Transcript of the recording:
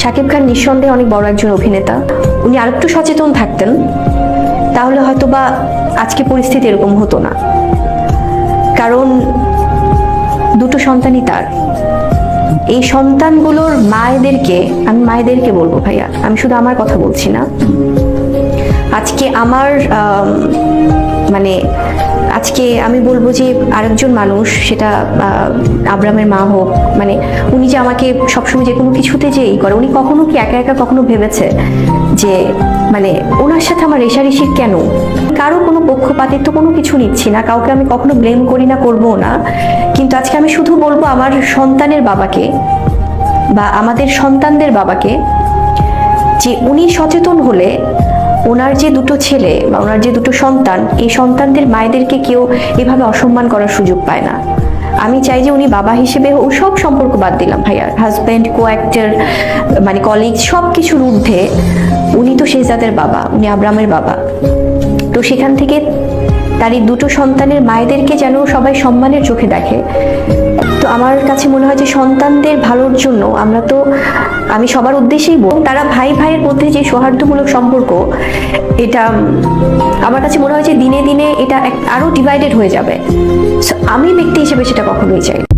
শাকিব খান নিঃসন্দেহে অনেক বড় একজন অভিনেতা। উনি আরেকটু সচেতন থাকতেন, তাহলে হয়তো বা আজকে পরিস্থিতি এরকম হতো না। কারণ দুটো সন্তানই তার। এই সন্তানগুলোর মায়েদেরকে, আমি মায়েদেরকে বলব ভাইয়া, আমি শুধু আমার কথা বলছি না। আজকে আমার মানে আজকে আমি বলব যে আরেকজন মানুষ, সেটা আব্রামের মা হোক মানে উনি যে আমাকে সবসময় যে কোনো কিছুতে যে ই করে, উনি কখনো কি একা একা কখনো ভেবেছে যে মানে ওনার সাথে আমার রেশারেশি কেন? কারও কোনো পক্ষপাতিত্ব কোনো কিছু নিচ্ছি না, কাউকে আমি কখনো ব্লেম করি না করব না। কিন্তু আজকে আমি শুধু বলব আমার সন্তানের বাবাকে বা আমাদের সন্তানদের বাবাকে যে উনি সচেতন হলে ওনার যে দুটো ছেলে বা ওনার যে দুটো সন্তান, এই সন্তানদের মায়েদেরকে কেউ এভাবে অসম্মান করার সুযোগ পায় না। আমি চাই যে উনি বাবা হিসেবে ও সব সম্পর্ক বাদ দিলাম, ভাইয়া। হাজব্যান্ড কো অ্যাক্টর মানে কলিগ সব কিছুর ঊর্ধ্বে উনি তো শেহজাদের বাবা, উনি আব্রামের বাবা। তো সেখান থেকে তার এই দুটো সন্তানের মায়েদেরকে যেন সবাই সম্মানের চোখে দেখে আমার কাছে মনে হয় যে সন্তানদের ভালোর জন্য আমরা তো, আমি সবার উদ্দেশ্যেই বল তারা ভাই ভাইয়ের মধ্যে যে সৌহার্দ্যমূলক সম্পর্ক, এটা আমার কাছে মনে হয় যে দিনে দিনে এটা এক- আরও ডিভাইডেড হয়ে যাবে আমি ব্যক্তি হিসেবে সেটা কখনোই চাই।